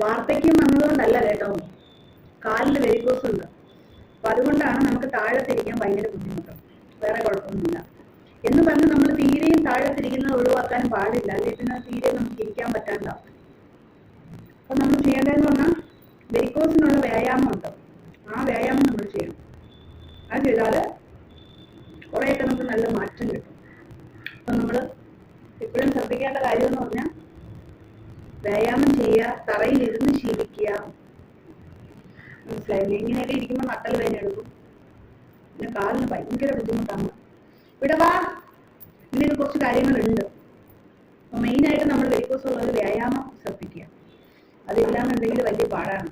വാർദ്ധക്യം വന്നതുകൊണ്ടല്ല കേട്ടോ. കാലിൽ വെരിക്കോസ് ഉണ്ട്. അപ്പൊ അതുകൊണ്ടാണ് നമുക്ക് താഴെ തിരിക്കാൻ ഭയങ്കര ബുദ്ധിമുട്ട്. വേറെ കുഴപ്പമൊന്നുമില്ല. എന്ന് പറഞ്ഞ് നമ്മൾ തീരെയും താഴെ തിരിക്കുന്നത് ഒഴിവാക്കാൻ പാടില്ല. അല്ലെങ്കിൽ പിന്നെ തീരെ നമുക്ക് ഇരിക്കാൻ പറ്റാണ്ട. അപ്പൊ നമ്മൾ ചെയ്യേണ്ടതെന്ന് പറഞ്ഞാൽ വെരിക്കോസിനുള്ള വ്യായാമം ഉണ്ട് ആ വ്യായാമം നമ്മൾ ചെയ്യണം. അത് ചെയ്താൽ കുറേയൊക്കെ നമുക്ക് നല്ല മാറ്റം കിട്ടും. അപ്പൊ നമ്മൾ എപ്പോഴും ശ്രദ്ധിക്കേണ്ട കാര്യം എന്ന് പറഞ്ഞാൽ വ്യായാമം ചെയ്യുക തറയിൽ ഇരുന്ന് ശീലിക്കുക. മനസ്സിലായില്ലേ? ഇങ്ങനെയൊക്കെ ഇരിക്കുമ്പോൾ നട്ടൽ വേദന എടുക്കും. പിന്നെ കാലിന് ഭയങ്കര ബുദ്ധിമുട്ടാണ്. ഇവിടെ വാ. ഇങ്ങനെ കുറച്ച് കാര്യങ്ങളുണ്ട്. അപ്പൊ മെയിനായിട്ട് നമ്മൾ വെരിക്കോസ് ഉള്ളത് വ്യായാമം ശ്രദ്ധിക്കുക. അതില്ലാന്നുണ്ടെങ്കിൽ വലിയ പാടാണ്.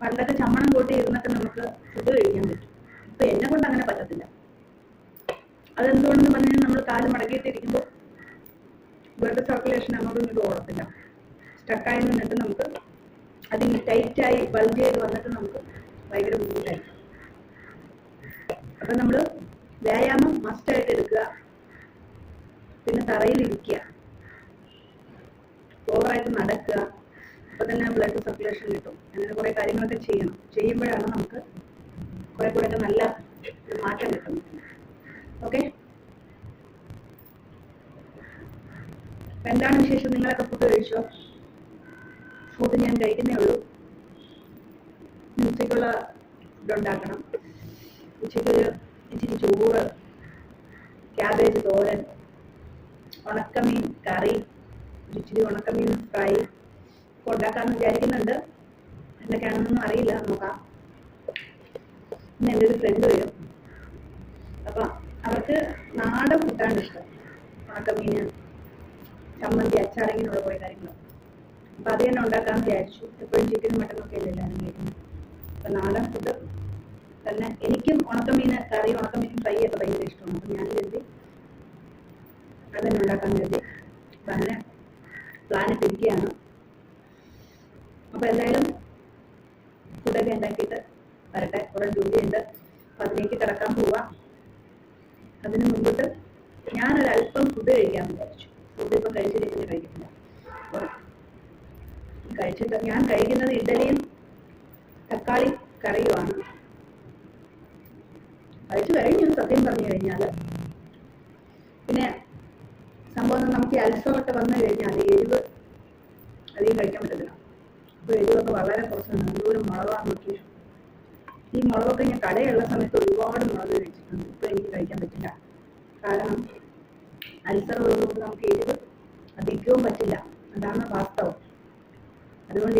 പണ്ടൊക്കെ ചമ്മണം കൂട്ടി ഇരുന്നൊക്കെ നമുക്ക് ഫുഡ് കഴിക്കാൻ പറ്റും. ഇപ്പൊ എന്നെ കൊണ്ട് അങ്ങനെ പറ്റത്തില്ല. അതെന്തുകൊണ്ടെന്ന് പറഞ്ഞാൽ നമ്മൾ കാൽ മടക്കിയിട്ടിരിക്കുമ്പോൾ ബ്ലഡ് സർക്കുലേഷൻ അങ്ങോട്ടും ഇങ്ങോട്ടും ഓടത്തില്ല. സ്റ്റക്കായി നിന്നിട്ട് നമുക്ക് അതിന് ടൈറ്റായി ബൾജ് ചെയ്ത് വന്നിട്ട് നമുക്ക് ഭയങ്കര ബുദ്ധിമുട്ടായിരിക്കും. അപ്പൊ നമ്മൾ വ്യായാമം മസ്റ്റായിട്ട് എടുക്കുക. പിന്നെ തറയിൽ ഇരിക്കുക ഓവറായിട്ട് നടക്കുക. അപ്പൊ തന്നെ ബ്ലഡ് സർക്കുലേഷൻ കിട്ടും. അങ്ങനെ കുറെ കാര്യങ്ങളൊക്കെ ചെയ്യണം. ചെയ്യുമ്പോഴാണ് നമുക്ക് കുറെ കൂടെ നല്ല മാറ്റം കിട്ടുന്നത്. ഓക്കെ? എന്താണ് വിശേഷം? നിങ്ങളൊക്കെ ഫുഡ് കഴിച്ചോ? ഫുഡ് ഞാൻ കഴിക്കുന്നേ ഉള്ളൂ. ഉച്ചയ്ക്കുള്ള ഇതുണ്ടാക്കണം. ഉച്ചയ്ക്ക് ഇച്ചിരി ചോറ് ക്യാബേജ് തോരൻ ഉണക്കമീൻ കറി ഇച്ചിരി ഉണക്കമീൻ ഫ്രൈ ഒക്കെ ഉണ്ടാക്കാമെന്ന് വിചാരിക്കുന്നുണ്ട്. എന്തൊക്കെയാണെന്നൊന്നും അറിയില്ല നോക്കാം. ഇന്ന് എന്റെ ഒരു ഫ്രണ്ട് വരും. അപ്പം അവർക്ക് നാടൻ ഫുഡാണ് ഇഷ്ടം. ഉണക്കമീൻ ചമ്മന്തി അച്ചാർ കുറേ കാര്യങ്ങൾ അപ്പൊ അത് തന്നെ ഉണ്ടാക്കാമെന്ന് വിചാരിച്ചു. എപ്പോഴും ചിക്കനും മട്ടനും ഒക്കെ അല്ലേ എല്ലാവരും കഴിക്കുന്നത്? അപ്പൊ നാടൻ ഫുഡ് തന്നെ എനിക്കും ഉണക്കമീൻ കറി ഉണക്കമീൻ ഫ്രൈ ഒക്കെ ഭയങ്കര ഇഷ്ടമാണ്. അപ്പൊ ഞാൻ കരുതി അത് തന്നെ ഉണ്ടാക്കാൻ കരുതി. അപ്പൊ അങ്ങനെ പ്ലാൻ ഇട്ടിരിക്കുകയാണ് അപ്പൊ എന്തായാലും ഫുഡൊക്കെ ഉണ്ടാക്കിയിട്ട് വരട്ടെ. കുറെ ജോലിയുണ്ട്. അപ്പൊ അതിലേക്ക് കിടക്കാൻ പോവാ. അതിന് മുമ്പിട്ട് ഞാനൊരല്പം ഫുഡ് കഴിക്കാൻ വിചാരിച്ചു. ഫുഡ് ഇപ്പൊ കഴിച്ചിട്ട് കഴിക്കുന്നില്ല. കഴിച്ചിട്ട് ഞാൻ കഴിക്കുന്നത് ഇഡലിയും തക്കാളി കറിയുമാണ്. കഴിച്ചു കഴിഞ്ഞു സത്യം പറഞ്ഞു കഴിഞ്ഞാൽ പിന്നെ സംഭവം നമുക്ക് ഈ അൽസറൊക്കെ വന്നു കഴിഞ്ഞാൽ എരിവ് അധികം കഴിക്കാൻ പറ്റത്തില്ല. അപ്പോൾ എരിവൊക്കെ വളരെ കുറച്ചാണ് എന്തോരം മുളകാണ് നോക്കി ഈ മുളകൊക്കെ ഞാൻ കടയുള്ള സമയത്ത് ഒരുപാട് മുളക് കഴിച്ചിട്ടുണ്ട്. ഇപ്പോൾ എനിക്ക് കഴിക്കാൻ പറ്റില്ല. കാരണം അൽസർ ഉള്ളതുകൊണ്ട് നമുക്ക് എരിവ് അധികവും പറ്റില്ല. അതാണ് വാസ്തവം. അതുകൊണ്ട്